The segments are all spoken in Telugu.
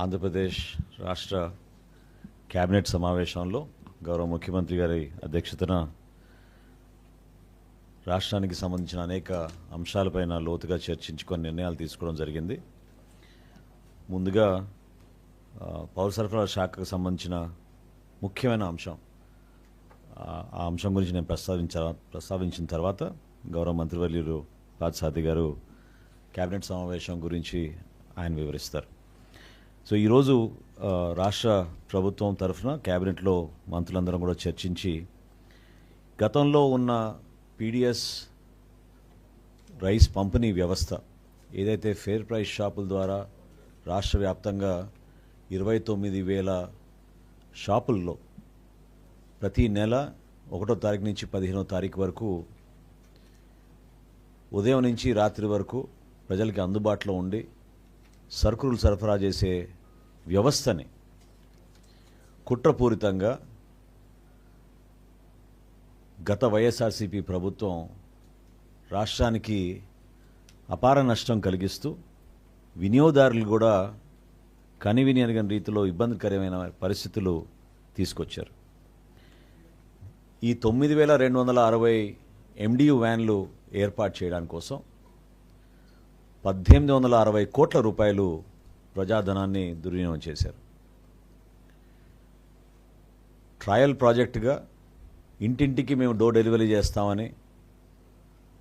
ఆంధ్రప్రదేశ్ రాష్ట్ర కేబినెట్ సమావేశంలో గౌరవ ముఖ్యమంత్రి గారి అధ్యక్షతన రాష్ట్రానికి సంబంధించిన అనేక అంశాలపైన లోతుగా చర్చించుకొని నిర్ణయాలు తీసుకోవడం జరిగింది. ముందుగా పౌర సరఫరా శాఖకు సంబంధించిన ముఖ్యమైన అంశం. ఆ అంశం గురించి నేను ప్రస్తావించ ప్రస్తావించిన తర్వాత గౌరవ మంత్రివర్యులు పాత్సాది గారు కేబినెట్ సమావేశం గురించి ఆయన వివరిస్తారు. సో ఈరోజు రాష్ట్ర ప్రభుత్వం తరఫున క్యాబినెట్లో మంత్రులందరం కూడా చర్చించి గతంలో ఉన్న పీడిఎస్ రైస్ పంపిణీ వ్యవస్థ ఏదైతే ఫేర్ ప్రైస్ షాపుల ద్వారా రాష్ట్ర వ్యాప్తంగా ఇరవై తొమ్మిది వేల షాపుల్లో ప్రతి నెల ఒకటో తారీఖు నుంచి పదిహేనో తారీఖు వరకు ఉదయం నుంచి రాత్రి వరకు ప్రజలకి అందుబాటులో ఉండి సరుకులు సరఫరా చేసే వ్యవస్థని కుట్రపూరితంగా గత వైఎస్ఆర్సీపీ ప్రభుత్వం రాష్ట్రానికి అపార నష్టం కలిగిస్తూ వినియోగదారులు కూడా కనివిని అనగని రీతిలో ఇబ్బందికరమైన పరిస్థితులు తీసుకొచ్చారు. ఈ తొమ్మిది వేల రెండు వందల అరవై ఎండియు వ్యాన్లు ఏర్పాటు చేయడానికి కోసం పద్దెనిమిది వందల అరవై కోట్ల రూపాయలు ప్రజాధనాన్ని దుర్వినియోగం చేశారు. ట్రయల్ ప్రాజెక్టుగా ఇంటింటికి మేము డోర్ డెలివరీ చేస్తామని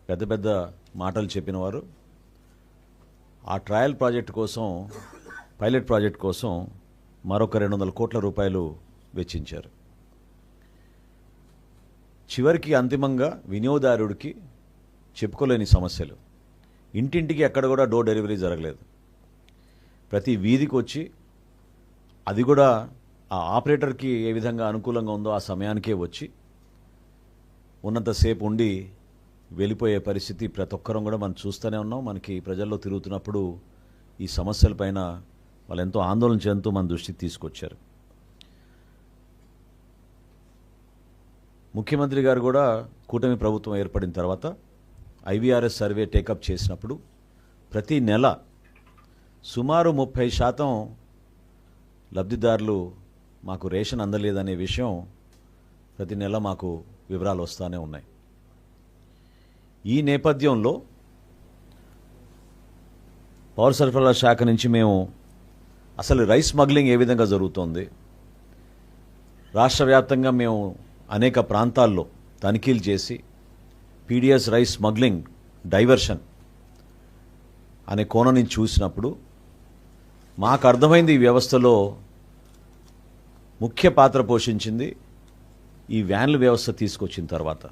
పెద్ద పెద్ద మాటలు చెప్పిన వారు ఆ ట్రయల్ ప్రాజెక్ట్ కోసం పైలట్ ప్రాజెక్ట్ కోసం మరొక రెండు వందల కోట్ల రూపాయలు వెచ్చించారు. చివరికి అంతిమంగా వినియోగదారుడికి చెప్పుకోలేని సమస్యలు. ఇంటింటికి ఎక్కడ కూడా డోర్ డెలివరీ జరగలేదు. ప్రతి వీధికి వచ్చి అది కూడా ఆ ఆపరేటర్కి ఏ విధంగా అనుకూలంగా ఉందో ఆ సమయానికే వచ్చి ఉన్నంతసేపు ఉండి వెళ్ళిపోయే పరిస్థితి ప్రతి ఒక్కరం కూడా మనం చూస్తూనే ఉన్నాం. మనకి ప్రజల్లో తిరుగుతున్నప్పుడు ఈ సమస్యలపైన వాళ్ళు ఎంతో ఆందోళన చెందుతూ మన దృష్టికి తీసుకొచ్చారు. ముఖ్యమంత్రి గారు కూడా కూటమి ప్రభుత్వం ఏర్పడిన తర్వాత ఐవీఆర్ఎస్ సర్వే టేకప్ చేసినప్పుడు ప్రతి నెల సుమారు ముప్పై శాతం లబ్ధిదారులు మాకు రేషన్ అందలేదనే విషయం ప్రతి నెల మాకు వివరాలు వస్తూనే ఉన్నాయి. ఈ నేపథ్యంలో పౌర సరఫరాల శాఖ నుంచి మేము అసలు రైస్ స్మగ్లింగ్ ఏ విధంగా జరుగుతోంది? రాష్ట్ర వ్యాప్తంగా మేము అనేక ప్రాంతాల్లో తనిఖీలు చేసి పీడిఎస్ రైస్ స్మగ్లింగ్ డైవర్షన్ అనే కోణం నుంచి చూసినప్పుడు మాకు అర్థమైంది ఈ వ్యవస్థలో ముఖ్య పాత్ర పోషించింది ఈ వ్యాన్ల వ్యవస్థ తీసుకొచ్చిన తర్వాత.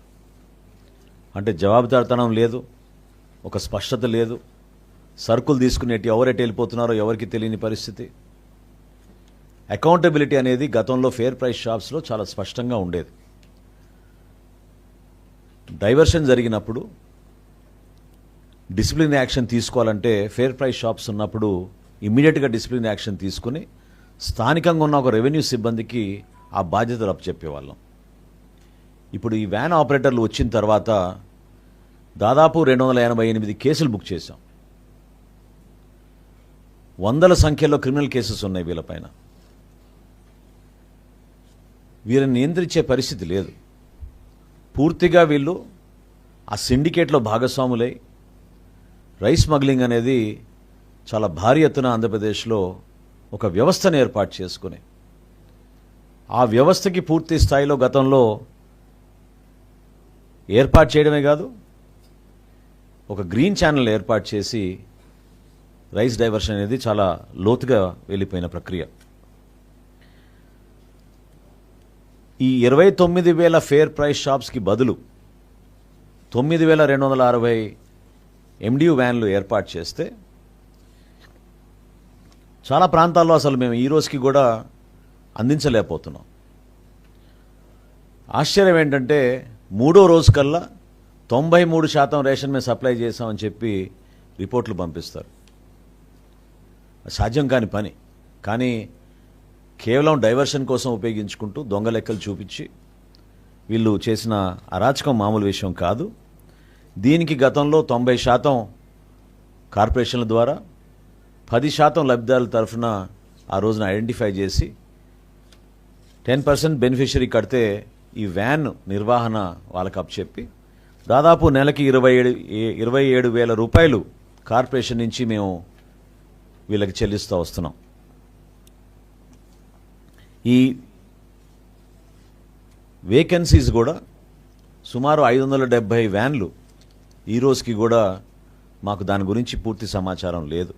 అంటే జవాబుదారితనం లేదు ఒక స్పష్టత లేదు సరుకులు తీసుకునేటి ఎవరెటు వెళ్ళిపోతున్నారో ఎవరికి తెలియని పరిస్థితి. అకౌంటబిలిటీ అనేది గతంలో ఫేర్ ప్రైస్ షాప్స్లో చాలా స్పష్టంగా ఉండేది. డైవర్షన్ జరిగినప్పుడు డిసిప్లిన్ యాక్షన్ తీసుకోవాలంటే ఫేర్ ప్రైస్ షాప్స్ ఉన్నప్పుడు ఇమ్మీడియట్గా డిసిప్లిన్ యాక్షన్ తీసుకుని స్థానికంగా ఉన్న ఒక రెవెన్యూ సిబ్బందికి ఆ బాధ్యతలు అప్పచెప్పేవాళ్ళం ఇప్పుడు ఈ వ్యాన్ ఆపరేటర్లు వచ్చిన తర్వాత దాదాపు రెండు వందల ఎనభై ఎనిమిది కేసులు బుక్ చేశాం. వందల సంఖ్యలో క్రిమినల్ కేసెస్ ఉన్నాయి వీళ్ళపైన వీరిని నియంత్రించే పరిస్థితి లేదు. పూర్తిగా వీళ్ళు ఆ సిండికేట్లో భాగస్వాములై రైస్ స్మగ్లింగ్ అనేది చాలా భారీ ఎత్తున ఆంధ్రప్రదేశ్లో ఒక వ్యవస్థను ఏర్పాటు చేసుకుని ఆ వ్యవస్థకి పూర్తి స్థాయిలో గతంలో ఏర్పాటు చేయడమే కాదు ఒక గ్రీన్ ఛానల్ ఏర్పాటు చేసి రైస్ డైవర్షన్ అనేది చాలా లోతుగా వెళ్ళిపోయిన ప్రక్రియ. ఈ ఇరవై తొమ్మిది వేల ఫేర్ ప్రైస్ షాప్స్కి బదులు తొమ్మిది వేల రెండు వందల అరవై ఎండియు వ్యాన్లు ఏర్పాటు చేస్తే చాలా ప్రాంతాల్లో అసలు మేము ఈ రోజుకి కూడా అందించలేకపోతున్నాం. ఆశ్చర్యం ఏంటంటే మూడో రోజు కల్లా తొంభై మూడు శాతం రేషన్ మేము సప్లై చేసామని చెప్పి రిపోర్ట్లు పంపిస్తారు. సాధ్యం కాని పని. కానీ కేవలం డైవర్షన్ కోసం ఉపయోగించుకుంటూ దొంగ లెక్కలు చూపించి వీళ్ళు చేసిన అరాచకం మామూలు విషయం కాదు. దీనికి గతంలో తొంభై శాతం కార్పొరేషన్ల ద్వారా పది శాతం లబ్ధిదారుల తరఫున ఆ రోజున ఐడెంటిఫై చేసి టెన్ పర్సెంట్ బెనిఫిషరీ కడితే ఈ వ్యాన్ నిర్వహణ వాళ్ళకి అప్పచెప్పి దాదాపు నెలకి ఇరవై ఏడు ఇరవై ఏడు వేల రూపాయలు కార్పొరేషన్ నుంచి మేము వీళ్ళకి చెల్లిస్తూ వస్తున్నాం. ఈ వేకెన్సీస్ కూడా సుమారు ఐదు వందల డెబ్భై వ్యాన్లు ఈ రోజుకి కూడా మాకు దాని గురించి పూర్తి సమాచారం లేదు.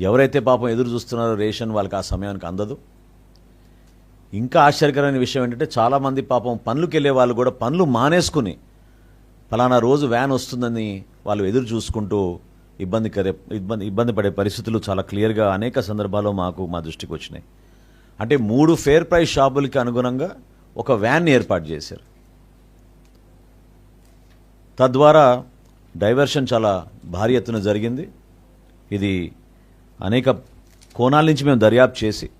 ఎవరైతే పాపం ఎదురు చూస్తున్నారో రేషన్ వాళ్ళకి ఆ సమయానికి అందదు. ఇంకా ఆశ్చర్యకరమైన విషయం ఏంటంటే చాలామంది పాపం పనులకు వెళ్ళే వాళ్ళు కూడా పనులు మానేసుకుని ఫలానా రోజు వ్యాన్ వస్తుందని వాళ్ళు ఎదురు చూసుకుంటూ ఇబ్బంది కరే ఇబ్బంది ఇబ్బంది పడే పరిస్థితులు చాలా క్లియర్గా అనేక సందర్భాల్లో మాకు మా దృష్టికి వచ్చినాయి. అంటే మూడు ఫేర్ ప్రైస్ షాపులకి అనుగుణంగా ఒక వ్యాన్ ఏర్పాటు చేశారు. తద్వారా డైవర్షన్ చాలా భారీ ఎత్తున జరిగింది. ఇది అనేక కోణాల నుంచి మేము దర్యాప్తు చేసి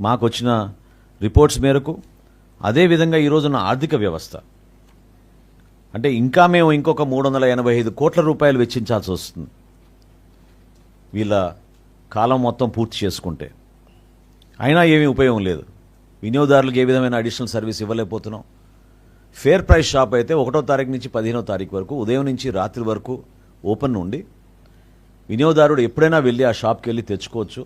మాకు వచ్చిన రిపోర్ట్స్ మేరకు అదేవిధంగా ఈరోజున ఆర్థిక వ్యవస్థ. అంటే ఇంకా మేము ఇంకొక మూడు వందల ఎనభై ఐదు కోట్ల రూపాయలు వెచ్చించాల్సి వస్తుంది. వీళ్ళ కాలం మొత్తం పూర్తి చేసుకుంటే. అయినా ఏమీ ఉపయోగం లేదు. వినియోగదారులకు ఏ విధమైన అడిషనల్ సర్వీస్ ఇవ్వలేకపోతున్నాం. ఫేర్ ప్రైస్ షాప్ అయితే ఒకటో తారీఖు నుంచి పదిహేనో తారీఖు వరకు ఉదయం నుంచి రాత్రి వరకు ఓపెన్ ఉండి వినియోగదారుడు ఎప్పుడైనా వెళ్ళి ఆ షాప్కి వెళ్ళి తెచ్చుకోవచ్చు.